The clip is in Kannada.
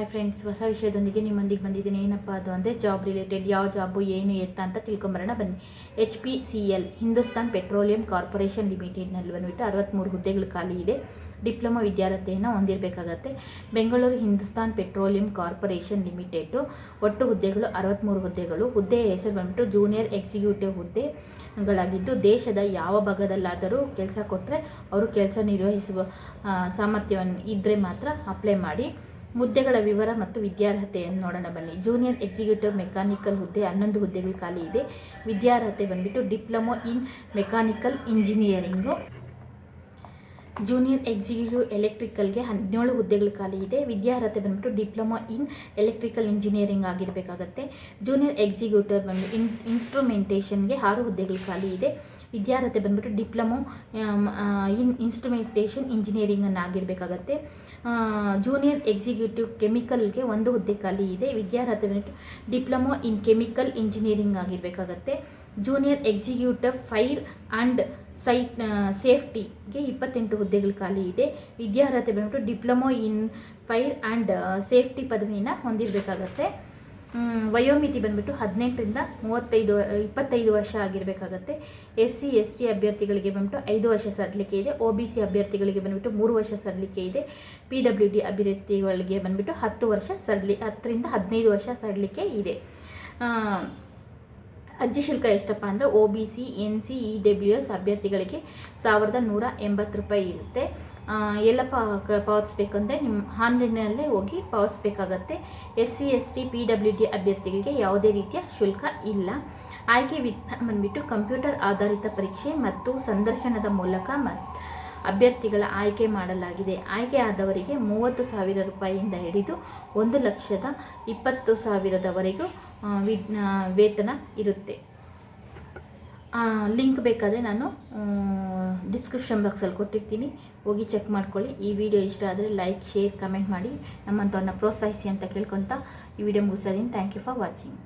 ಹಾಯ್ ಫ್ರೆಂಡ್ಸ್ ಹೊಸ ವಿಷಯದೊಂದಿಗೆ ನಿಮ್ಮೊಂದಿಗೆ ಬಂದಿದ್ದೀನಿ. ಏನಪ್ಪ ಅದು ಅಂದರೆ ಜಾಬ್ ರಿಲೇಟೆಡ್ ಯಾವ ಜಾಬು ಏನು, ಎತ್ತ ಅಂತ ತಿಳ್ಕೊಂಬರೋಣ. ಬನ್ನಿ. H P C L Hindustan petroleum corporation ಲಿಮಿಟೆಡ್ನಲ್ಲಿ ಬಂದುಬಿಟ್ಟು ಅರವತ್ತ್ಮೂರು ಹುದ್ದೆಗಳು ಖಾಲಿ ಇದೆ. ಡಿಪ್ಲೊಮಾ ವಿದ್ಯಾರ್ಥಿಯನ್ನು ಹೊಂದಿರಬೇಕಾಗತ್ತೆ. Bengaluru Hindustan petroleum corporation limited ಒಟ್ಟು ಹುದ್ದೆಗಳು ಅರವತ್ತ್ಮೂರು ಹುದ್ದೆಗಳು. ಹುದ್ದೆಯ ಹೆಸರು ಬಂದ್ಬಿಟ್ಟು ಜೂನಿಯರ್ ಎಕ್ಸಿಕ್ಯೂಟಿವ್ ಹುದ್ದೆಗಳಾಗಿದ್ದು, ದೇಶದ ಯಾವ ಭಾಗದಲ್ಲಾದರೂ ಕೆಲಸ ಕೊಟ್ಟರೆ ಅವರು ಕೆಲಸ ನಿರ್ವಹಿಸುವ ಸಾಮರ್ಥ್ಯವನ್ನು ಇದ್ದರೆ ಮಾತ್ರ ಅಪ್ಲೈ ಮಾಡಿ. ಹುದ್ದೆಗಳ ವಿವರ ಮತ್ತು ವಿದ್ಯಾರ್ಹತೆಯನ್ನು ನೋಡೋಣ ಬನ್ನಿ. ಜೂನಿಯರ್ ಎಕ್ಸಿಕ್ಯೂಟಿವ್ ಮೆಕ್ಯಾನಿಕಲ್ ಹುದ್ದೆ ಹನ್ನೊಂದು ಹುದ್ದೆಗಳು ಖಾಲಿ ಇದೆ. ವಿದ್ಯಾರ್ಹತೆ ಬಂದ್ಬಿಟ್ಟು diploma in mechanical engineering. Junior executive ಎಲೆಕ್ಟ್ರಿಕಲ್ಗೆ ಹದಿನೇಳು ಹುದ್ದೆಗಳು ಖಾಲಿ ಇದೆ. ವಿದ್ಯಾರ್ಹತೆ ಬಂದ್ಬಿಟ್ಟು ಡಿಪ್ಲೊಮಾ ಇನ್ ಎಲೆಕ್ಟ್ರಿಕಲ್ ಇಂಜಿನಿಯರಿಂಗ್ ಆಗಿರಬೇಕಾಗತ್ತೆ. ಜೂನಿಯರ್ ಎಕ್ಸಿಕ್ಯೂಟಿವ್ ಬಂದು ಇನ್ ಇನ್ಸ್ಟ್ರೂಮೆಂಟೇಷನ್ಗೆ ಆರು ಹುದ್ದೆಗಳು ಖಾಲಿ ಇದೆ. ವಿದ್ಯಾರ್ಹತೆ ಬಂದ್ಬಿಟ್ಟು ಡಿಪ್ಲೊಮೊ ಇನ್ ಇನ್ಸ್ಟ್ರುಮೆಂಟೇಷನ್ ಇಂಜಿನಿಯರಿಂಗನ್ನು ಆಗಿರಬೇಕಾಗತ್ತೆ. ಜೂನಿಯರ್ ಎಕ್ಸಿಕ್ಯೂಟಿವ್ ಕೆಮಿಕಲ್ಗೆ ಒಂದು ಹುದ್ದೆ ಖಾಲಿ ಇದೆ. ವಿದ್ಯಾರ್ಹತೆ ಬಂದ್ಬಿಟ್ಟು diploma in chemical engineering ಆಗಿರಬೇಕಾಗತ್ತೆ. Junior executive fire and site ಸೇಫ್ಟಿಗೆ ಇಪ್ಪತ್ತೆಂಟು ಹುದ್ದೆಗಳು ಖಾಲಿ ಇದೆ. ವಿದ್ಯಾರ್ಹತೆ ಬಂದ್ಬಿಟ್ಟು diploma in fire and safety ಪದವಿಯನ್ನು ಹೊಂದಿರಬೇಕಾಗತ್ತೆ. ವಯೋಮಿತಿ ಬಂದ್ಬಿಟ್ಟು ಹದಿನೆಂಟರಿಂದ ಮೂವತ್ತೈದು, ಇಪ್ಪತ್ತೈದು ವರ್ಷ ಆಗಿರಬೇಕಾಗತ್ತೆ. ಎಸ್ ಸಿ ಎಸ್ ಟಿ ಅಭ್ಯರ್ಥಿಗಳಿಗೆ ಬಂದ್ಬಿಟ್ಟು ಐದು ವರ್ಷ ಸಡಲಿಕೆ ಇದೆ. ಒ ಬಿ ಸಿ ಅಭ್ಯರ್ಥಿಗಳಿಗೆ ಬಂದ್ಬಿಟ್ಟು ಮೂರು ವರ್ಷ ಸಡಲಿಕೆ ಇದೆ. ಪಿ ಡಬ್ಲ್ಯೂ ಡಿ ಅಭ್ಯರ್ಥಿಗಳಿಗೆ ಬಂದ್ಬಿಟ್ಟು ಹತ್ತು ವರ್ಷ ಸಡಲಿ ಹತ್ತರಿಂದ ಹದಿನೈದು ವರ್ಷ ಸಡಲಿಕೆ ಇದೆ. ಅರ್ಜಿ ಶುಲ್ಕ ಎಷ್ಟಪ್ಪ ಅಂದರೆ O B C, N C, E W S ಅಭ್ಯರ್ಥಿಗಳಿಗೆ ಸಾವಿರದ ನೂರ ಎಂಬತ್ತು ರೂಪಾಯಿ ಇರುತ್ತೆ. ಆ, ಪಾವ ಪಾವತಿಸ್ಬೇಕಂದ್ರೆ ನಿಮ್ಮ ಆನ್ಲೈನಲ್ಲೇ ಹೋಗಿ ಪಾವತಿಸ್ಬೇಕಾಗತ್ತೆ. S C S T P W D ಅಭ್ಯರ್ಥಿಗಳಿಗೆ ಯಾವುದೇ ರೀತಿಯ ಶುಲ್ಕ ಇಲ್ಲ. ಆಯ್ಕೆ ವಿಧಾನ ಬಂದ್ಬಿಟ್ಟು ಕಂಪ್ಯೂಟರ್ ಆಧಾರಿತ ಪರೀಕ್ಷೆ ಮತ್ತು ಸಂದರ್ಶನದ ಮೂಲಕ ಮತ್ತು ಅಭ್ಯರ್ಥಿಗಳ ಆಯ್ಕೆ ಮಾಡಲಾಗಿದೆ. ಆಯ್ಕೆ ಆದವರಿಗೆ ಮೂವತ್ತು ಸಾವಿರ ರೂಪಾಯಿಯಿಂದ ಹಿಡಿದು ಒಂದು ಲಕ್ಷದ ಇಪ್ಪತ್ತು ಸಾವಿರದವರೆಗೂ ವೇತನ ಇರುತ್ತೆ. ಲಿಂಕ್ ಬೇಕಾದರೆ ನಾನು ಡಿಸ್ಕ್ರಿಪ್ಷನ್ ಬಾಕ್ಸಲ್ಲಿ ಕೊಟ್ಟಿರ್ತೀನಿ. ಹೋಗಿ ಚೆಕ್ ಮಾಡ್ಕೊಳ್ಳಿ. ಈ ವಿಡಿಯೋ ಇಷ್ಟ ಆದರೆ ಲೈಕ್ ಶೇರ್ ಕಮೆಂಟ್ ಮಾಡಿ. ನಮ್ಮಂಥವ್ರನ್ನ ಪ್ರೋತ್ಸಾಹಿಸಿ ಅಂತ ಕೇಳ್ಕೊತ ಈ ವಿಡಿಯೋ ಮುಗಿಸೋದೀನಿ ಥ್ಯಾಂಕ್ ಯು ಫಾರ್ ವಾಚಿಂಗ್